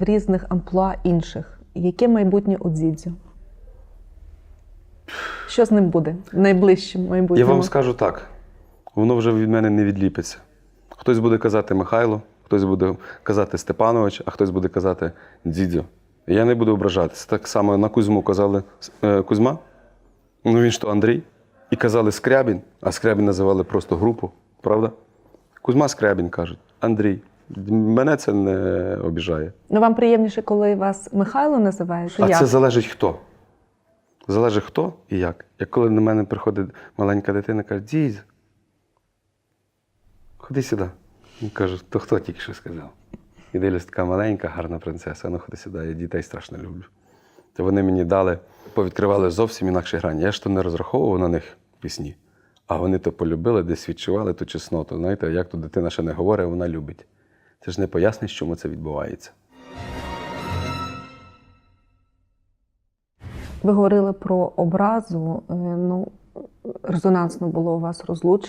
в різних амплуа інших. Яке майбутнє у Дзідзю? Що з ним буде в найближчому Я вам скажу так: воно вже від мене не відліпиться. Хтось буде казати Михайло, хтось буде казати Степанович, а хтось буде казати. І Я не буду ображатися. Так само на Кузьму казали е, Кузьма, ну він ж то Андрій. І казали Скрябін, а Скрябін називали просто групу, правда? Кузьма Скрябін кажуть, Андрій. Мене це не обіжає. Ну вам приємніше, коли вас Михайло називають? А Як? це залежить хто. Залежить хто і як. Як коли до мене приходить маленька дитина, каже, дідь, ходи сюди. Він каже, то хто тільки що сказав? І дивлюсь, така маленька, гарна принцеса, ну ходи сюди, я дітей страшно люблю. То вони мені дали, повідкривали зовсім інакші грані. Я ж то не розраховував на них пісні, а вони то полюбили, десь відчували ту чесноту. Знаєте, як то дитина ще не говорить, вона любить. Це ж не поясниш, чому це відбувається. Ви говорили про образу. е, Ну резонансно було у вас розлучення.